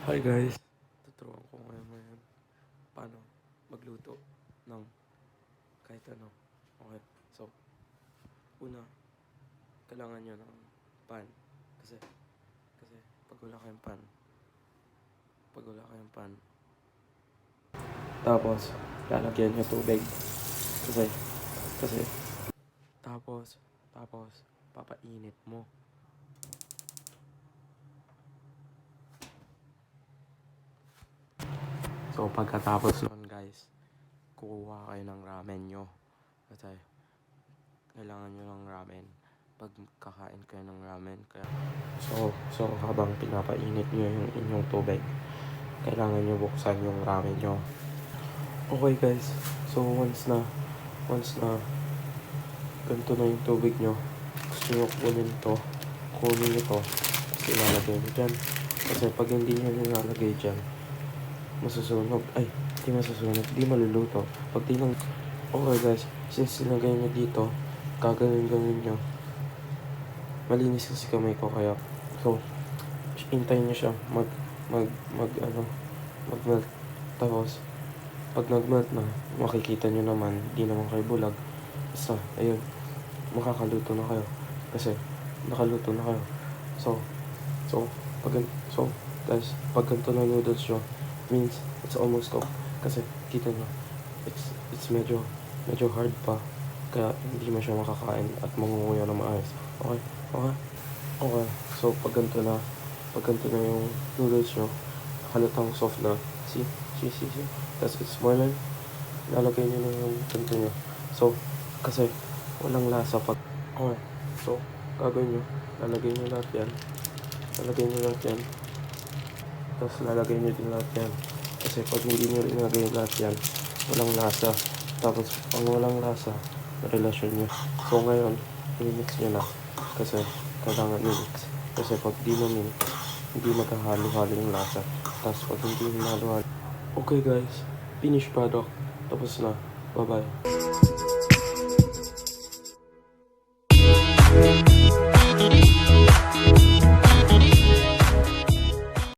Hi guys! Tuturuan ko ngayon ngayon paano magluto ng kahit ano. Okay, so una, kailangan nyo ng pan. Kasi, kasi pag wala kayong pan, pag wala kayong pan, tapos lalagyan nyo tubig. Kasi, kasi, tapos, tapos, papainit mo. So, pagkatapos nun, guys, kukuha kayo ng ramen nyo. Kasi, kailangan nyo ng ramen. Pag kakain kayo ng ramen, kaya... So, so habang pinapainit nyo yung inyong tubig, kailangan nyo buksan yung ramen nyo. Okay, guys. So, once na, once na, ganito na yung tubig nyo, gusto nyo kunin to, kunin nyo to, tapos ilalagay nyo dyan. Kasi pag hindi nyo nilalagay dyan, masusunog. Ay, di masusunog. Di maluluto. Pag di lang... Okay guys, since sinagay nyo dito, gagawin-gawin nyo. Malinis kasi kamay ko kaya. So, hintayin nyo siya mag, mag, mag, ano, mag-melt. Tapos, pag nag-melt na, makikita nyo naman, di naman kayo bulag. Basta, ayun, makakaluto na kayo. Kasi, nakaluto na kayo. So, so, pag, so, guys, pag ganito na noodles nyo, means it's almost cooked. Kasi kita nyo, it's, it's medyo, medyo hard pa. Kaya hindi mo siya makakain at mangunguya na maayos. Okay? Okay? Okay. So, pag ganito na, pag ganito na yung noodles nyo, halatang soft na. See? See, see, see? Tapos it's boiling. Lalagay nyo na yung ganito nyo. So, kasi walang lasa pag... Okay. So, gagawin nyo, lalagay nyo lahat yan. Lalagay nyo lahat yan. Tapos lalagay nyo din lahat yan. Kasi pag hindi nyo rinagay lahat yan, walang lasa. Tapos pag walang lasa, relasyon nyo. So ngayon, i-mix nyo na. Kasi kailangan i-mix. Kasi pag di mo mix, hindi magkahalo-halo yung lasa. Tapos pag hindi halo-halo, okay guys, finished product. Tapos na. Bye-bye.